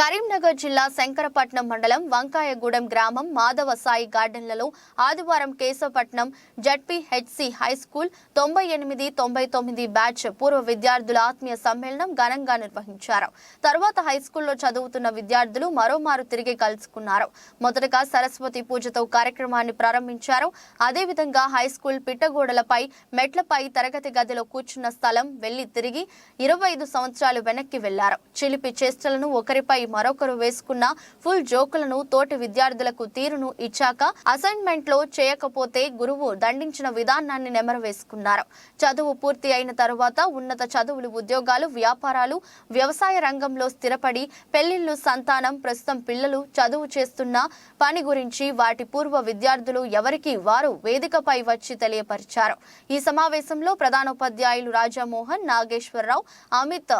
కరీంనగర్ జిల్లా శంకరపట్నం మండలం వంకాయగూడెం గ్రామం మాధవ సాయి గార్డెన్లలో ఆదివారం కేశవపట్నం జడ్పీహెచ్సి హై స్కూల్ తొంభై ఎనిమిది తొంభై తొమ్మిది బ్యాచ్ పూర్వ విద్యార్థుల ఆత్మీయ సమ్మేళనం ఘనంగా నిర్వహించారు. తర్వాత హై స్కూల్లో చదువుతున్న విద్యార్థులు మరోమారు తిరిగి కలుసుకున్నారు. మొదటగా సరస్వతి పూజతో కార్యక్రమాన్ని ప్రారంభించారు. అదేవిధంగా హై స్కూల్ పిట్టగోడలపై మెట్లపై తరగతి గదిలో కూర్చున్న స్థలం వెళ్ళి తిరిగి ఇరవై ఐదు సంవత్సరాలు వెనక్కి వెళ్ళారు. చిలిపి చేష్టలను ఒకరిపై మరొకరు వేసుకున్న ఫుల్ జోకులను తోటి విద్యార్థులకు తీరును ఇచ్చాక అసైన్మెంట్లో చేయకపోతే గురువు దండించిన విధానాన్ని నెమరవేసుకున్నారు. చదువు పూర్తి అయిన తరువాత ఉన్నత చదువులు ఉద్యోగాలు వ్యాపారాలు వ్యవసాయ రంగంలో స్థిరపడి పెళ్ళిళ్ళు సంతానం ప్రస్తుతం పిల్లలు చదువు చేస్తున్న పని గురించి వాటి పూర్వ విద్యార్థులు ఎవరికి వారు వేదికపై వచ్చి తెలియపరిచారు. ఈ సమావేశంలో ప్రధానోపాధ్యాయులు రాజామోహన్ నాగేశ్వరరావు అమిత్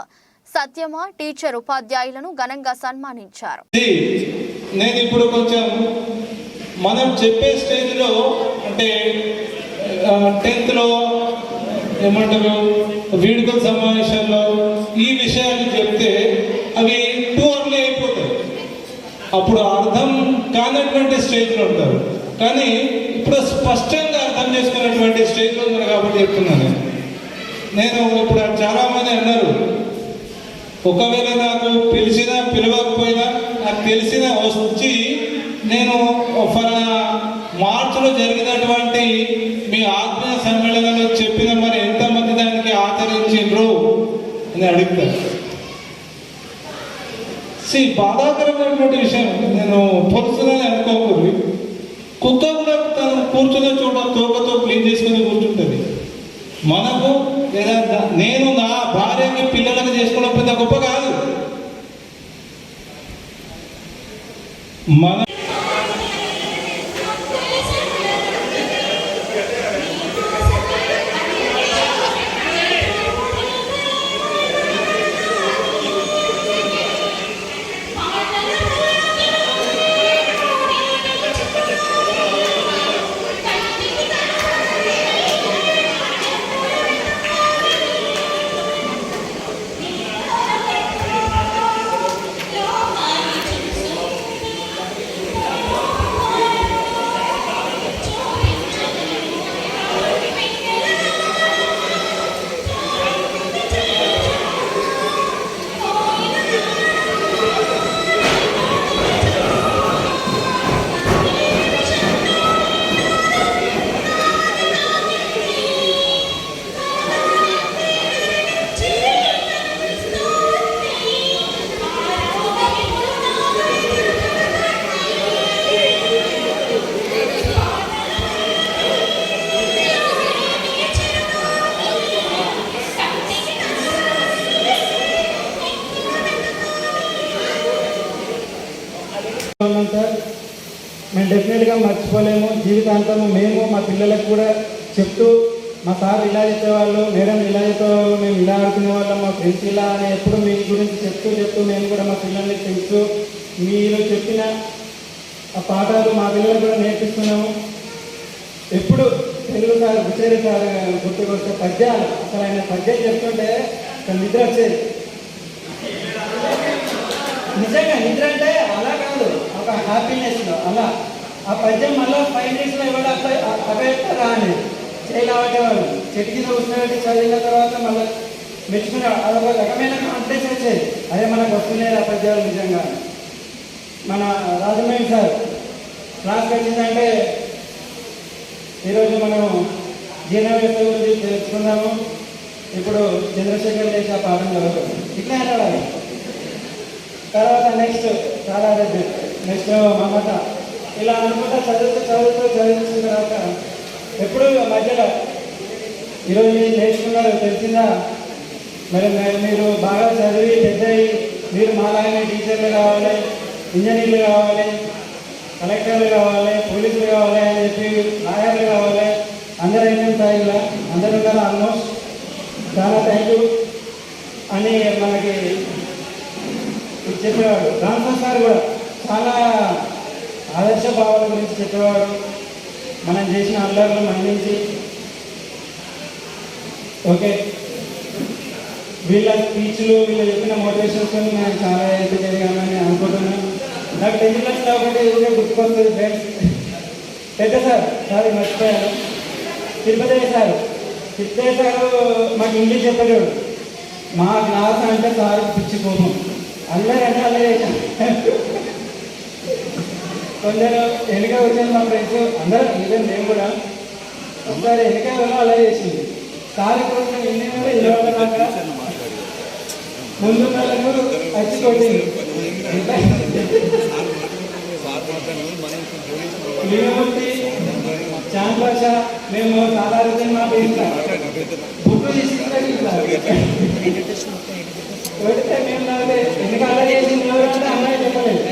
సత్యమ టీచర్ ఉపాధ్యాయులను ఘనంగా సన్మానించారు. నేను ఇప్పుడు కొంచెం మనం చెప్పే స్టేజ్లో అంటే టెన్త్లో ఏమంటారు వీడుకల సమావేశాల్లో ఈ విషయాలు చెప్తే అవి టూ అర్లీ అయిపోతాయి. అప్పుడు అర్థం కానటువంటి స్టేజ్లో ఉంటారు. కానీ ఇప్పుడు స్పష్టంగా అర్థం చేసుకున్నటువంటి స్టేజ్లో ఉన్నారు కాబట్టి చెప్తున్నాను. నేను ఇప్పుడు చాలామంది అన్నారు ఒకవేళ నాకు పిలిచినా పిలవకపోయినా నాకు తెలిసిన వచ్చి నేను ఫలానా మార్చిలో జరిగినటువంటి మీ ఆత్మీయ సమ్మేళనంలో చెప్పిన మరి ఎంతమంది దానికి ఆచరించిండ్రు అని అడుగుతాను సి బాధాకరమైనటువంటి విషయం. నేను పొలుసునని అనుకోకూడదు. కుక్క కూడా తను కూర్చునే చోట తోకతో క్లీన్ చేసుకుని కూర్చుంటుంది. మనకు లేదా నేను నా భార్యకి పిల్లలకు చేసుకోవడం పెద్ద గొప్ప కాదు. మన ఉన్నాం సార్ మేము డెఫినెట్గా మర్చిపోలేము. జీవితాంతం మేము మా పిల్లలకు కూడా చెప్తూ మా సార్ ఇలా చెప్పేవాళ్ళు మేడం ఇలా చెప్పేవాళ్ళు మేము ఇలా ఆడుకునే వాళ్ళం మా ఫ్రెండ్స్ ఇలా అని ఎప్పుడు మీ గురించి చెప్తూ చెప్తూ మేము కూడా మా పిల్లల్ని తెలుసు మీరు చెప్పిన ఆ పాఠాలు మా పిల్లలకు కూడా నేర్పిస్తున్నాము. ఎప్పుడు తెలుగు సార్ విచారి సార్ గుర్తుకొస్తే పద్యాలు అసలు ఆయన పద్యాలు చెప్తుంటే నిద్ర వచ్చేది. నిజంగా నిద్ర అంటే అలా ఒక హ్యాపీనెస్ అలా ఆ పద్యం మళ్ళీ ఫైవ్ డేస్లో లో ఇవ్వడం అభ్యర్థ అని చేయలేవాడు చెట్టు కింద కూర్చోబెట్టి చదివిన తర్వాత మళ్ళీ మెచ్చుకునేవాడు అదొక రకమైన కాన్ఫిడెన్స్ వచ్చేది. అదే మనకు వస్తున్నాయి ఆ పద్యాలు నిజంగా. మన రాజమౌళి సార్ క్లాస్కి వచ్చిందంటే ఈరోజు మనం జీవన గురించి తెలుసుకుందాము. ఇప్పుడు చంద్రశేఖర్ చేసే ఆ పాఠం చదువుతాం ఇట్లా అడగాలి తర్వాత నెక్స్ట్ చాలా రెడ్డి నెక్స్ట్ మమత ఇలా అనుకుంటా చదువుతూ చదువుతూ చదివించిన తర్వాత ఎప్పుడు మధ్యలో ఈరోజు మీరు నేర్చుకున్నారు తెలిసిందా? మరి మీరు బాగా చదివి పెద్ద మీరు మాలాగానే టీచర్లు కావాలి ఇంజనీర్లు కావాలి కలెక్టర్లు కావాలి పోలీసులు కావాలి అని చెప్పి లాయర్లు కావాలి. అందరూ అయిన స్థాయిలో అందరూ కదా ఆల్మోస్ట్ చాలా థ్యాంక్ యూ అని మనకి చెప్పేవాడు రామకృష్ణ సార్ కూడా చాలా ఆదర్శ భావాల గురించి చెప్పేవాడు మనం చేసిన అల్లర్లు మన్నించి. ఓకే. వీళ్ళ స్పీచ్లు వీళ్ళు చెప్పిన మోటివేషన్స్ నేను చాలా ఎంపిక జరిగామని నాకు టెన్త్ క్లాస్లో ఒకటి గుర్తుకొస్తుంది ఫ్రెండ్స్. పెద్ద సార్ సారీ మర్చిపోయాను. తిరుపతి సార్ తిరుపతి సార్ మాకు ఇంగ్లీష్ చెప్పలేడు మా క్లాస్ అంటే సార్ పిచ్చిపోము అల్లరి అంటే అల్లరి కొందరు వెనుక వచ్చిన మా ఫ్రెండ్స్ అందరూ ఈవెన్ మేము కూడా. ఒకసారి వెనుక వెళ్ళి అలా చేసింది. సార్ కోసం ఎన్ని ఇరవై ముందు వాళ్ళకు వచ్చి కొట్టింది లీలమూర్తి చాంద్ భాష మేము సాధారణ మా పేరు బుక్కు తీసుకుంటే మేము ఎందుకు అలా చేసింది ఎవరు అంటే అమ్మాయి చెప్పలేదు.